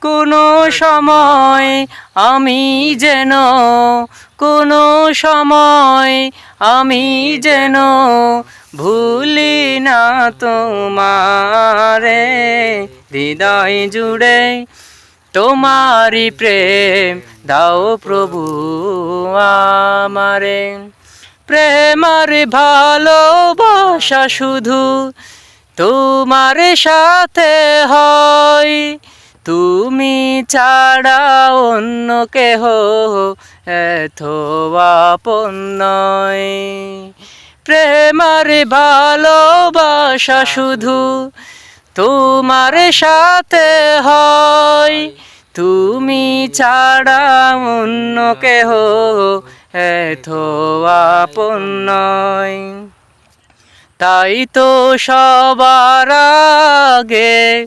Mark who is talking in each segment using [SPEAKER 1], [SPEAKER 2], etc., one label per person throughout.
[SPEAKER 1] কোনো সময় আমি যেন, কোনো সময় আমি যেন ভুলি না তোমারে। হৃদয় জুড়ে তোমারি প্রেম, দাও প্রভু আমারে। প্রেমার ভালোবাসা শুধু তোমার সাথে হয়। তুমি ছাড়া অন্য কেহ এত আপন নয়। প্রেমার ভালোবাসা শুধু তোমার সাথে হয়। তুমি ছাড়া অন্য কেহ এত আপন নয়। তাই তো সবার আগে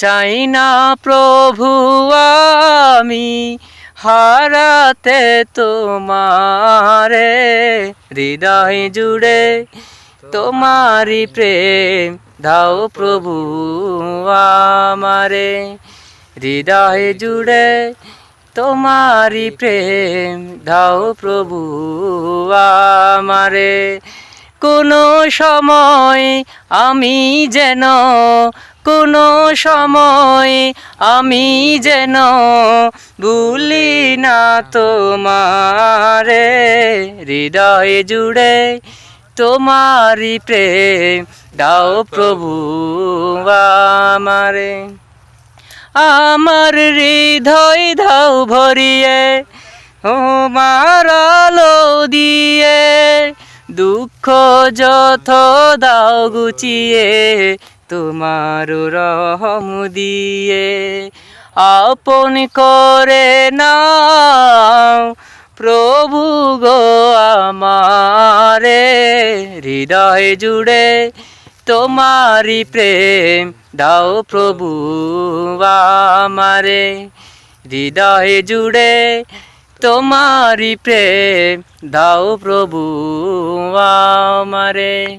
[SPEAKER 1] চাই না প্রভু আমি হারাতে তোমারে, হৃদয় জুড়ে তোমারি প্রেম দাও প্রভু আমারে, হৃদয় জুড়ে তোমারি প্রেম দাও প্রভু আমারে। কোনো সময় আমি যেন, কোনো সময় আমি যেন ভুলি না তোমারে। হৃদয় জুড়ে তোমারি প্রেম, দাও প্রভু আমারে। আমার হৃদয় দাও ভরিয়ে, ও মারালো দিয়ে। দুঃখ যত দাও গুচিয়ে তোমার রহম দিয়ে। আপন করে নাও, প্রভু গো আমারে। হৃদয় জুড়ে তোমারি প্রেম, দাও প্রভু আমারে। হৃদয় জুড়ে তোমারি প্রেম দাও প্রভু আমারে।